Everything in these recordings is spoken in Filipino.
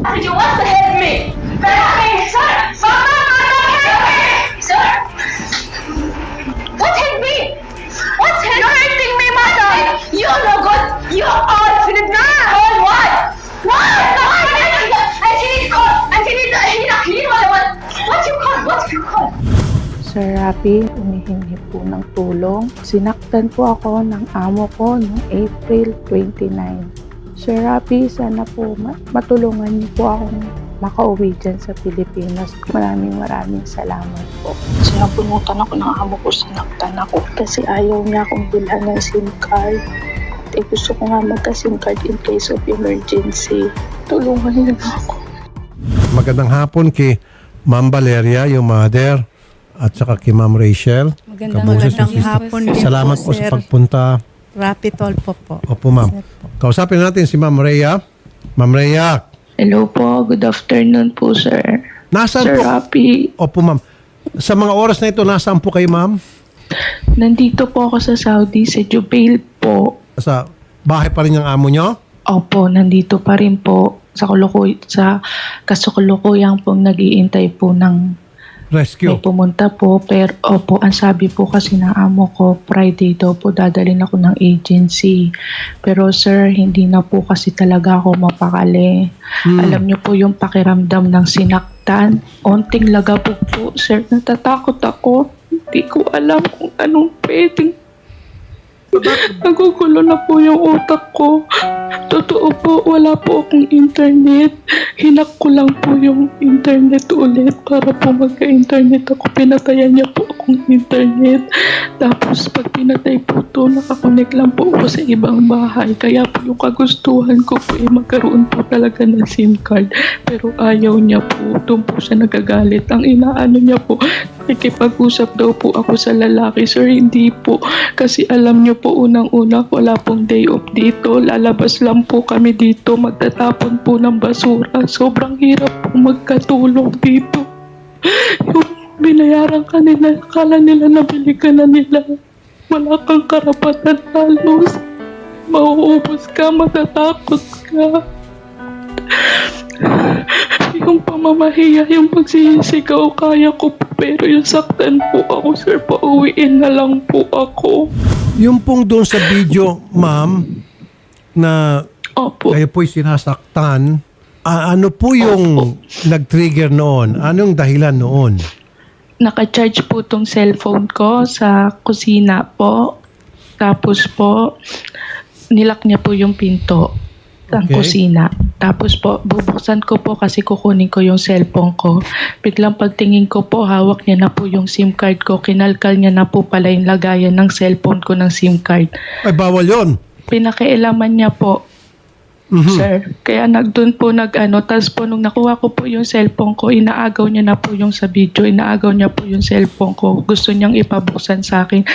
And you want to help me? Pero hey, sir! Mama! Mama! Help me! Sir! What help me? What help You're hurting me, madam! You no good! You all Philip na! All what? What? What? I need call! I need clean what? What? What you call? What you call? Sir Rapi, humihingi po ng tulong. Sinaktan po ako ng amo ko noong April 29. Sir Rapi, sana po ma- matulungan niyo po akong makauwi dyan sa Pilipinas. Maraming maraming salamat po. Sinabunutan ako ng amo ko, sinaktan ako kasi ayaw niya akong bilhan ng SIM card. Eh gusto ko nga magka-SIM card in case of emergency. Tulungan niyo na ako. Magandang hapon kay Ma'am Valeria, yung mother, at saka kay Ma'am Rachel. Magandang Kabuses magandang hapon din Salamat po, po sa pagpunta. Rapitol po po. Opo, ma'am. Kausapin natin si Ma'am Rhea. Ma'am Rhea, Hello po, good afternoon po sir. nasaan Sir po? Rapi, Opo, ma'am. Sa mga oras na ito, nasaan po kayo, ma'am? nandito po ako sa Saudi, sa Jubail po. Sa bahay pa rin yung amo nyo? Opo, nandito pa rin po sa kulukoy sa kasukulukuyan pong nag-iintay po ng Rescue. may pumunta po. Pero opo, ang sabi po kasi ng amo ko, Friday daw po dadalhin ako ng agency. Pero sir, hindi na po kasi talaga ako mapakali. Hmm. Alam niyo po yung pakiramdam ng sinaktan. Onting lagabog po, sir. Natatakot ako. Hindi ko alam kung anong pwedeng Nagugulo na po yung utak ko. Totoo po, wala po akong internet. Hinak ko lang po yung internet ulit para po magka-internet ako. Pinatayan niya po akong internet. Tapos pag pinatay po to, nakakonect lang po ako sa ibang bahay. Kaya po yung kagustuhan ko po ay magkaroon po talaga ng SIM card. Pero ayaw niya po. Doon po siya nagagalit. Ang inaano niya po, nakikipag-usap daw po ako sa lalaki. Sir, hindi po. Kasi alam niyo po, unang-una, wala pong day off dito. Lalabas lang po kami dito. Magtatapon po ng basura. Sobrang hirap po magkatulog dito. Yung binayaran ka nila, akala nila nabili ka na nila. Wala kang karapatan halos. Mauubos ka, matatakot ka. Yung pamamahiya, yung pagsisigaw, kaya ko po. Pero yung saktan po ako, sir, pauwiin na lang po ako. Yung pong doon sa video, ma'am, na Opo. kayo po'y sinasaktan, a- ano po yung nag-trigger noon? Anong dahilan noon? Naka-charge po tong cellphone ko sa kusina po. Tapos po, nilak niya po yung pinto ng Okay. kusina. Tapos po, bubuksan ko po kasi kukunin ko yung cellphone ko. Biglang pagtingin ko po, hawak niya na po yung SIM card ko. Kinalkal niya na po pala yung lagayan ng cellphone ko ng SIM card. Ay, bawal yon. Pinakialaman niya po, Mhm. sir. Kaya nagdun po nag-ano, tapos po nung nakuha ko po yung cellphone ko, inaagaw niya na po yung sa video, inaagaw niya po yung cellphone ko. Gusto niyang ipabuksan sa akin.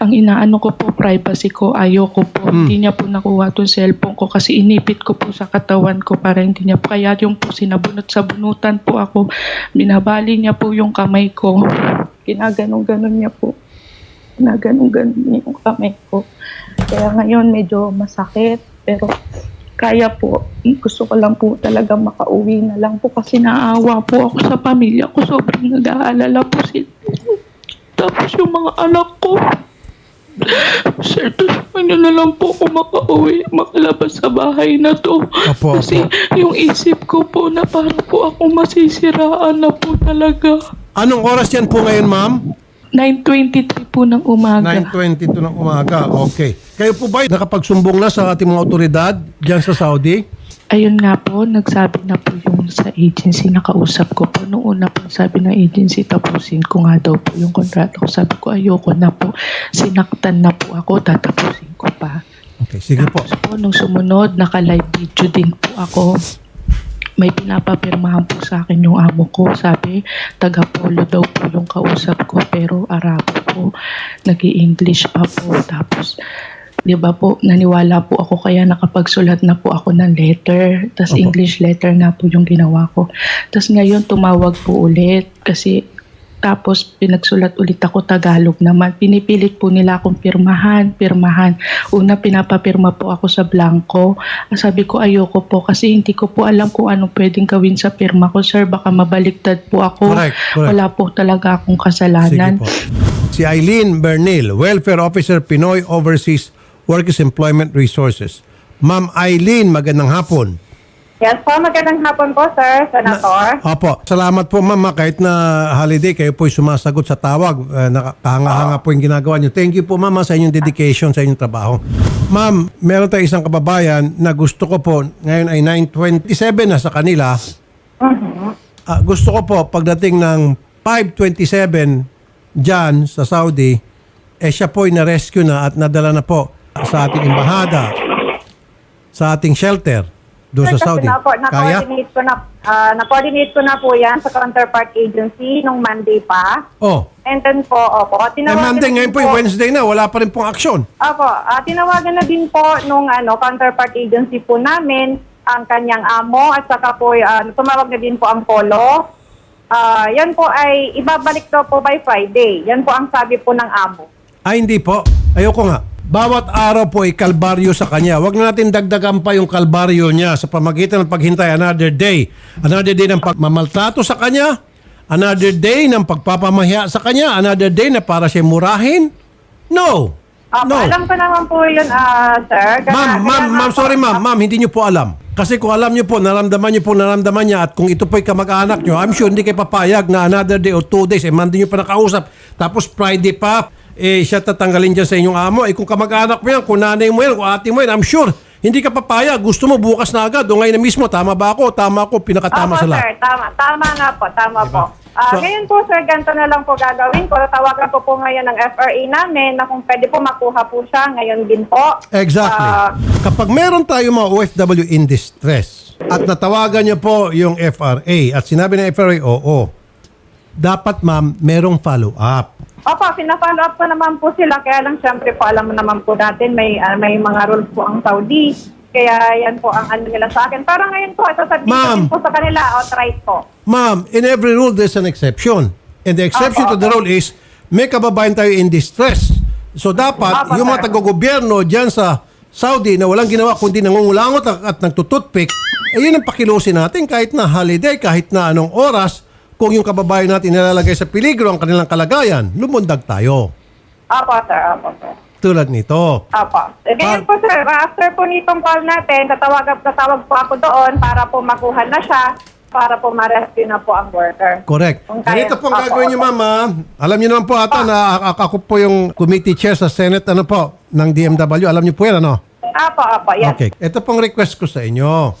Ang inaano ko po, privacy ko, ayoko po. Hmm. Hindi niya po nakuha tong cellphone ko kasi inipit ko po sa katawan ko para hindi niya po. Kaya yung po sinabunot sa bunutan po ako, binabali niya po yung kamay ko. Ginaganong-ganon niya po. Ginaganong-ganon niya yung kamay ko. Kaya ngayon medyo masakit, pero kaya po, gusto ko lang po talaga makauwi na lang po kasi naawa po ako sa pamilya ko. Sobrang nag-aalala po sila. Tapos yung mga anak ko. Sir, niyo na lang po ako makauwi, makalabas sa bahay na to. Opo, Kasi yung isip ko po na parang po ako masisiraan na po talaga. Anong oras yan po ngayon, ma'am? 9.23 po ng umaga. 9.22 ng umaga. Okay. Kayo po ba nakapagsumbong na sa ating mga otoridad dyan sa Saudi? Ayun nga po, nagsabi na po yung sa agency, nakausap ko po. Noong una po sabi ng agency, tapusin ko nga daw po yung kontrata ko. Sabi ko, ayoko na po. Sinaktan na po ako, tatapusin ko pa. Okay, sige po. Tapos po, nung sumunod, naka-live video din po ako. May pinapapirmahan po sa akin yung amo ko. Sabi, taga-polo daw po yung kausap ko, pero Arabo po. nag english pa po. Tapos, di ba po, naniwala po ako kaya nakapagsulat na po ako ng letter. Tapos Opo. English letter na po yung ginawa ko. Tapos ngayon, tumawag po ulit kasi Tapos pinagsulat ulit ako Tagalog naman. Pinipilit po nila akong pirmahan, pirmahan. Una pinapapirma po ako sa blanco. Sabi ko ayoko po kasi hindi ko po alam kung anong pwedeng gawin sa pirma ko. Sir, baka mabaliktad po ako. Correct, correct. Wala po talaga akong kasalanan. Si Eileen Bernil, Welfare Officer Pinoy Overseas Workers Employment Resources. Ma'am Eileen, magandang hapon. Yes po, magandang hapon po, sir, Senator. Opo, salamat po ma'am. ah, Kahit na holiday, kayo po'y sumasagot sa tawag. Uh, nakakahanga-hanga po yung ginagawa niyo. Thank you po ma'am ah, sa inyong dedication, sa inyong trabaho. Ma'am, meron tayo isang kababayan na gusto ko po, ngayon ay 9.27 na sa kanila. Ah, gusto ko po, pagdating ng 5.27 dyan sa Saudi, eh siya po'y na-rescue na at nadala na po sa ating embahada, sa ating shelter doon sa Saudi. Na, po, Kaya? na-coordinate ko na, ah, na-coordinate ko na po yan sa counterpart agency nung Monday pa. Oh, And then po, opo, eh tinawagan Monday, ngayon po yung Wednesday na, wala pa rin pong aksyon. Opo, ah, tinawagan na din po nung ano, counterpart agency po namin ang kanyang amo at saka po ah, tumawag na din po ang polo. Ah, yan po ay ibabalik daw po by Friday. Yan po ang sabi po ng amo. Ay, hindi po. Ayoko nga. Bawat araw po ay kalbaryo sa kanya. Huwag na natin dagdagan pa yung kalbaryo niya sa pamagitan ng paghintay another day. Another day ng pagmamaltrato sa kanya. Another day ng pagpapamahiya sa kanya. Another day na para siya murahin. No. Opo, No. alam ko naman po yun, ah, sir. Kaya- Ma'am, ma'am, ma'am, sorry ma'am. Ma'am, hindi niyo po alam. Kasi kung alam niyo po, naramdaman niyo po, naramdaman niya at kung ito po'y kamag-anak niyo, I'm sure hindi kayo papayag na another day or two days, eh, Monday niyo pa nakausap. Tapos Friday pa, eh, siya tatanggalin dyan sa inyong amo. Eh, kung kamag-anak mo yan, kung nanay mo yan, kung ate mo yan, I'm sure, hindi ka papayag. Gusto mo bukas na agad o ngayon na mismo. Tama ba ako? Tama ako. Pinakatama Opo, sa lahat. sir. Tama, tama nga po. Tama po. Ah, So- ngayon po, sir, ganito na lang po gagawin ko. Tawagan ko po ngayon ng FRA namin na kung pwede po makuha po siya ngayon din po. Exactly. Ah, Kapag meron tayo mga OFW in distress at natawagan niyo po yung FRA at sinabi ng FRA, oo, dapat ma'am, merong follow-up. Opo, pina-follow up ko naman po sila. Kaya lang, syempre po, alam mo naman po natin, may, ah, may mga rules po ang Saudi. Kaya yan po ang ano nila sa akin. Para ngayon po, sasabihin ko Ma'am. din po sa kanila, outright po. Ma'am, in every rule, there's an exception. And the exception to the rule is, may kababayan tayo in distress. So dapat, Apo, yung mga sir. taga-gobyerno dyan sa Saudi na walang ginawa kundi nangungulangot at, at nagtututpik, eh yun ang pakilusin natin kahit na holiday, kahit na anong oras, kung yung kababayan natin nilalagay sa peligro ang kanilang kalagayan, lumundag tayo. Opo, sir. Opo, sir. Tulad nito. Opo. Eh, Ganyan Ah. po sir, after po nitong call natin, tatawag, tatawag po ako doon para po makuha na siya, para po ma-rescue na po ang worker. Correct. Kung Ganito pong Opo, gagawin niyo, mama. Alam niyo naman po ata na a- ako po yung committee chair sa Senate ano po, ng DMW. Alam niyo po yan, ano? Opo, opo, yes. Okay. Ito pong request ko sa inyo.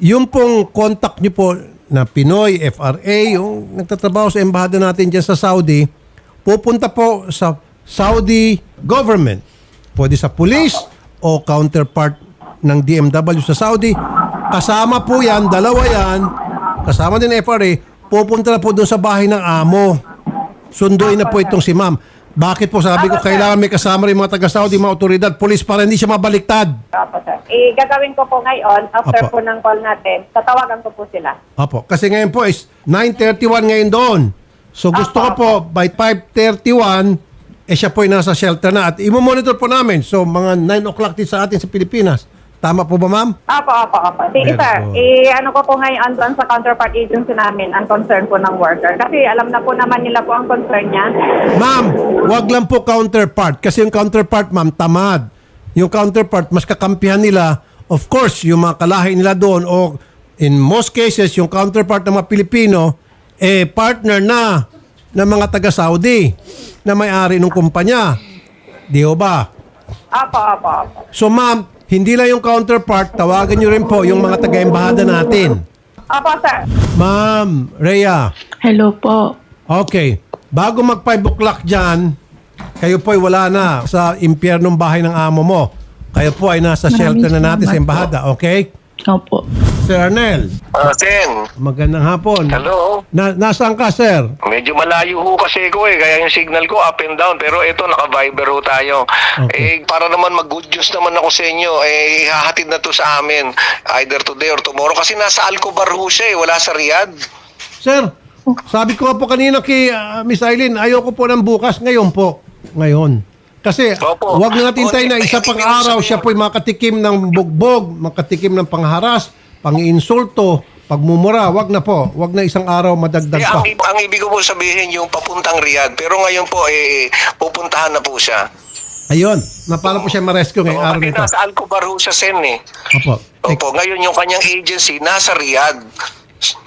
Yung pong contact niyo po na Pinoy, FRA, yung nagtatrabaho sa embahada natin dyan sa Saudi, pupunta po sa Saudi government. Pwede sa police o counterpart ng DMW sa Saudi. Kasama po yan, dalawa yan, kasama din FRA, pupunta na po doon sa bahay ng amo. Sunduin na po itong si ma'am. Bakit po sabi ko, kailangan may kasama rin mga taga-Saudi, mga otoridad, police para hindi siya mabaliktad. Opo, sir. Eh, gagawin ko po ngayon, after Opo. po ng call natin, tatawagan ko po sila. Opo. Kasi ngayon po is 9.31 ngayon doon. So gusto ko po by 5.31 eh siya po ay nasa shelter na at imomonitor po namin. So mga 9 o'clock din sa atin sa Pilipinas. Tama po ba ma'am? Opo, opo, opo. Sige, Very sir. Eh, ano ko po ngayon doon sa counterpart agency namin, ang concern po ng worker. Kasi alam na po naman nila po ang concern niya. Ma'am, wag lang po counterpart kasi yung counterpart ma'am tamad. Yung counterpart mas kakampihan nila of course yung mga kalahi nila doon o in most cases yung counterpart ng mga Pilipino eh partner na ng mga taga Saudi na may-ari ng kumpanya. Di ho ba? Opo, opo, opo. So ma'am, hindi lang yung counterpart, tawagan nyo rin po yung mga taga-embahada natin. Opo, sir. Ma'am, Rhea, Hello po. okay. Bago mag 5 o'clock dyan, kayo po ay wala na sa impyernong bahay ng amo mo. Kayo po ay nasa Maraming shelter na natin sa salamat embahada, okay? Opo. Sir Arnel, Ah, Sen. magandang hapon. Hello. Na, nasaan ka, sir? Medyo malayo ho kasi ko eh, kaya yung signal ko up and down. Pero ito, naka-Viber ho tayo. Okay. Eh, para naman mag-good news naman ako sa inyo, eh, hahatid na to sa amin. Either today or tomorrow. Kasi nasa Alcobar ho siya eh, wala sa Riyadh. Sir, Sabi ko nga po kanina kay ah, Miss Eileen, ayoko po ng bukas ngayon po. Ngayon. Kasi Opo. wag na natin tayo na isa pang araw siya po'y makatikim ng bugbog, makatikim ng pangharas, panginsulto, pagmumura. Wag na po. Wag na isang araw madagdag Eh, pa. ang, ang ibig ko po sabihin yung papuntang Riyadh. Pero ngayon po, eh, pupuntahan na po siya. Ayun. Na para po siya ma-rescue ngayong araw nito. nasa Alcobar ho siya, Sen, eh. Opo. Opo, ngayon yung kanyang agency nasa Riyadh.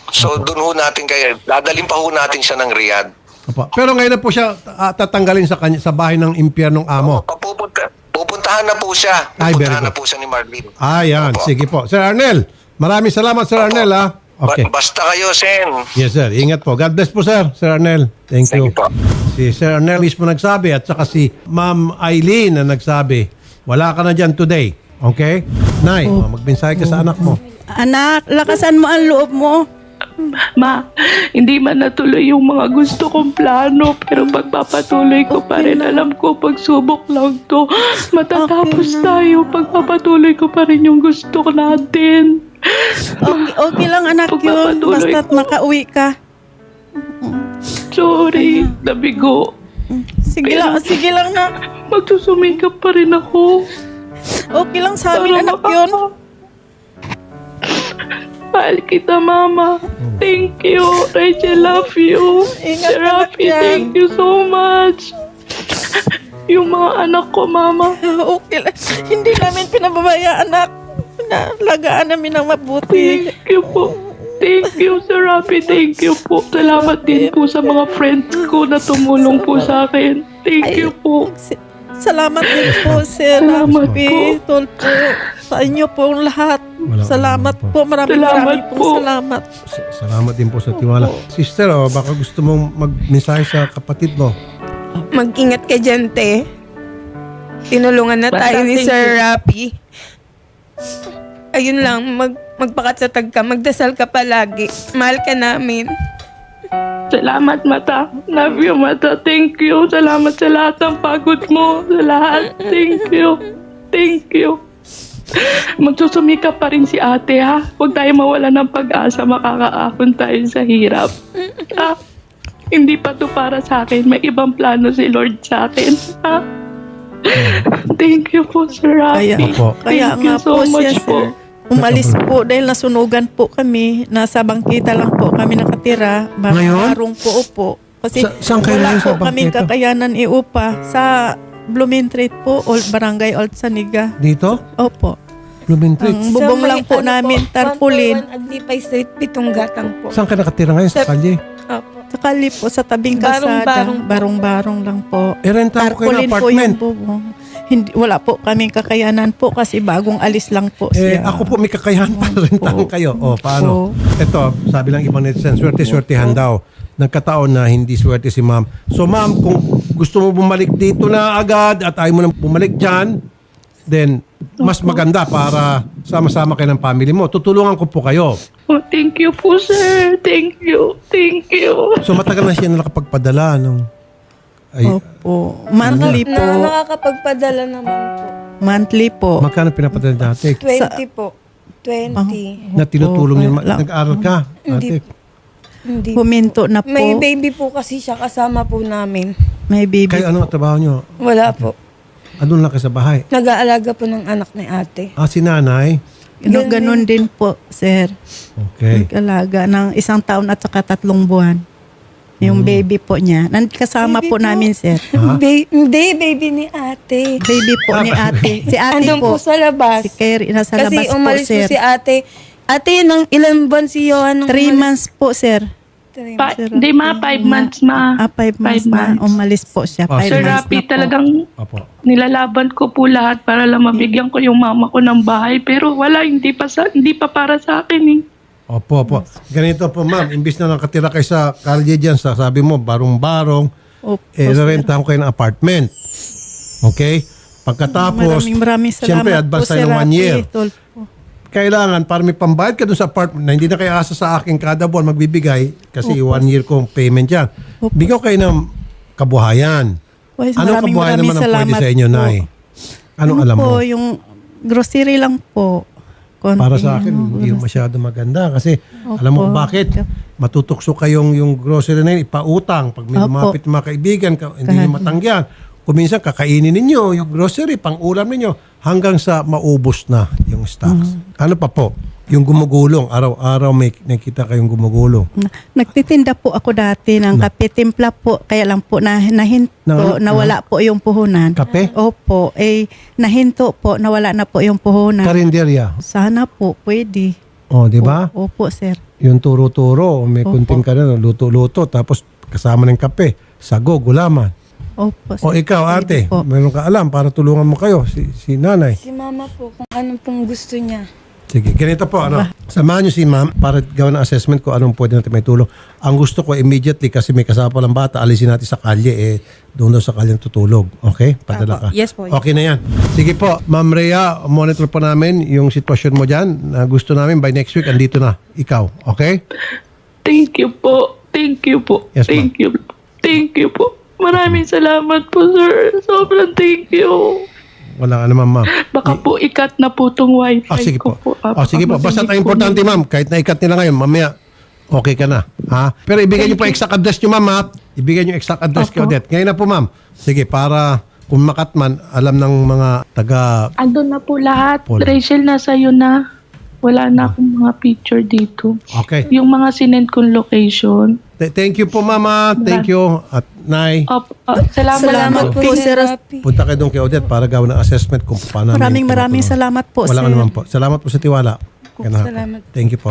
So, doon ho natin kaya, dadalhin pa ho natin siya ng Riyadh. Opo. Pero ngayon na po siya ah, tatanggalin sa kanya sa bahay ng impyernong amo. Papupunta, pupuntahan na po siya. Ay, Pupuntahan na good. po siya ni Marlene. Ayan, Opo. sige po. Sir Arnel, maraming salamat Sir Arnel ha. Okay. Ba- basta kayo, Sen. Yes sir, ingat po. God bless po sir, Sir Arnel. Thank Sige you. po. Si Sir Arnel mismo nagsabi at saka si Ma'am Eileen na nagsabi, wala ka na dyan today. Okay? Nay, oh. magmensahe ka sa anak mo. Anak, lakasan mo ang loob mo. Ma, hindi man natuloy yung mga gusto kong plano pero pagpapatuloy ko pa rin. Alam ko, pagsubok lang to. Matatapos tayo. Pagpapatuloy ko pa rin yung gusto ko natin. Okay, okay lang anak yun. Pagpapatuloy Basta't ko. makauwi ka. Sorry, nabigo. Sige lang, sige lang na. Magsusumikap pa rin ako. Okay lang sa amin Para anak yun. Mahal kita, Mama. Thank you. Rachel, love you. Ingat ka, thank you so much. Yung mga anak ko, Mama. Okay lang. Hindi namin pinababayaan anak. Nalagaan namin ng mabuti. Thank you po. Thank you, Sir Rafi. Thank you po. Salamat din po sa mga friends ko na tumulong po sa akin. Thank you po. Salamat din po, Sir Salamat Rafi, Tolpo. Sa inyo pong lahat. Salamat po. po. Maraming Salamat maraming po. salamat. Salamat din po sa tiwala. Sister, oh, baka gusto mong magmensahe sa kapatid mo. Mag-ingat ka dyan, te. Tinulungan na Basta tayo ni thank Sir you. Rapi. Ayun lang, mag magpakatsatag ka, magdasal ka palagi. Mahal ka namin. Salamat, Mata. Love you, Mata. Thank you. Salamat sa lahat ng pagod mo. Sa lahat. Thank you. Thank you. Magsusumikap pa rin si ate, ha? Huwag tayo mawala ng pag-asa. Makakaahon tayo sa hirap. Ha? Hindi pa to para sa akin. May ibang plano si Lord sa akin. Ha? Thank you po, Sir Kaya, Rafi. Kaya Thank nga you so po siya, much po. sir. Umalis po dahil nasunugan po kami. Nasa bangkita lang po kami nakatira. Ngayon? Barong po upo. Kasi Sa- saan kayo wala ngayon sa po bangkita? kakayanan iupa. Sa Blumentritt po, Old Barangay Old Saniga. Dito? Opo. Blumentritt. Ang bubong Sa may lang po ano namin, tarpaulin. 141 Aglipay Street, Pitong Gatang po. Saan ka nakatira ngayon? Sa Sa- kalye? Opo. Sa kali po, sa tabing kalsada. Barong-barong po. Barong-barong lang po. Eh, rentahan ko kayo ng Tarpaulin po apartment. yung bubong. Hindi, wala po kaming kakayanan po kasi bagong alis lang po Eh, siya. ako po may kakayahan para rentahan kayo. O, paano? Po. Ito, sabi lang ibang netizen, swerte-swertehan daw. Nagkataon na hindi swerte si ma'am. So, ma'am, kung gusto mo bumalik dito na agad at ayaw mo nang bumalik dyan, then mas maganda para sama-sama kayo ng family mo. Tutulungan ko po kayo. Oh, thank you po, sir. Thank you. Thank you. So, matagal na siya na nakapagpadala ng... Ay, Opo. Monthly po. Na, nakakapagpadala naman po. Monthly po. magkano pinapadala dati? 20 po. 20. Na tinutulong niyo. Wala. Nag-aral ka? Hindi. Ate. Hindi. Huminto na po. May baby po kasi siya kasama po namin. May baby. Kayo ano ang trabaho niyo? Wala po. Ano lang kayo sa bahay? Nag-aalaga po ng anak ni ate. Ah, si nanay? Ano, ganun din po, sir. Okay. Nag-alaga ng isang taon at saka tatlong buwan. Yung baby po niya. Nan kasama Baby po po. namin, sir. Ha? Ba- hindi, baby ni ate. Baby po ni ate. Si ate Andun po. po sa labas. Si Kerry, nasa Kasi labas po, umalis po, sir. si ate. Ate, nang ilan buwan si Johan? nung Three umalis? months po, sir. Three Pa, Sir di ma, five months, ma. Ah, five months na. Umalis po siya. Oh, Five Sir months Rapi, na po. talagang Opo. nilalaban ko po lahat para lang mabigyan ko yung mama ko ng bahay. Pero wala, hindi pa, sa, hindi pa para sa akin eh. Opo, opo. Ganito po, ma'am. Imbis na nakatira kayo sa kalye dyan, sa, sabi mo, barong-barong, Opo, eh, sir. narentahan ko kayo ng apartment. Okay? Pagkatapos, Maraming maraming salamat siyempre, advance po, tayo Sir ng one year. Kailangan, para may pambayad ka dun sa apartment na hindi na kayo asa sa akin kada buwan magbibigay kasi one year kong payment yan. Bigyan ko kayo ng kabuhayan. Well, Anong maraming kabuhayan maraming naman ang pwede salamat sa inyo, po. Nay? Anong Ano alam po, mo? yung grocery lang po. Konti. Para sa akin, ano, hindi masyado maganda kasi alam mo kung Opo. bakit? Matutukso kayong yung grocery na yun, ipautang. Pag may Opo. lumapit mga kaibigan, ka- hindi nyo matanggihan. Kung minsan, kakainin ninyo yung grocery, pang ulam ninyo, hanggang sa maubos na yung stocks. Mm. Ano pa po? Yung gumugulong, araw-araw may nakita kayong gumugulong. Na- Nagtitinda po ako dati ng kape, timpla po, kaya lang po na, nahinto, Na- nawala po yung puhunan. Kape? Opo, eh, nahinto po, nawala na po yung puhunan. Karinderya. Sana po, pwede. O, di ba? Opo, sir. Yung turo-turo, may Opo. kunting ka na, luto-luto, tapos kasama ng kape, sago, gulaman. Opo, O sir. ikaw, ate, po. meron ka alam para tulungan mo kayo, si, si nanay. Si mama po, kung ano pong gusto niya. Sige, ganito po, ano, samahan nyo si ma'am para gawa ng assessment ko anong pwede natin may tulong. Ang gusto ko immediately kasi may kasama pa lang bata, alisin natin sa kalye, eh, doon daw sa kalye tutulog. Okay? Padala ka. Yes po. Okay na yan. Sige po, Ma'am Rhea, monitor po namin yung sitwasyon mo dyan. Na gusto namin by next week, andito na. Ikaw. Okay? Thank you po. Thank you po. Yes, ma'am. thank you. Thank you po. Maraming salamat po, sir. Sobrang thank you. Wala ka naman, ma'am. Baka po ikat na po tong wifi Ah, sige ko po. po. Ah, sige po. Basta ang Hindi po importante, ma'am, kahit na ikat nila ngayon, mamaya, okay ka na. Ha? Pero ibigay niyo po exact address niyo, ma'am, ha? Ibigay niyo exact address kay Opo. Odette. Ngayon na po, ma'am. Sige, para kung makatman, alam ng mga taga... Andun na po lahat. Paul. Rachel, nasa iyo na. Wala na akong mga picture dito. Okay. Yung mga sinend kong location. Th- thank you po, mama. Thank you. At, Nay, Op, ah, salamat, Salamat po. po, sir. punta kayo doon kay Odette para gawin ng assessment kung paano Maraming maraming salamat po, Wala ka sir. naman po. Salamat po sa tiwala. Salamat. Thank you po.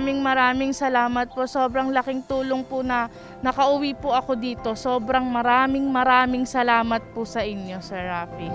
Maraming maraming salamat po. Sobrang laking tulong po na nakauwi po ako dito. Sobrang maraming maraming salamat po sa inyo, Sir Rafi.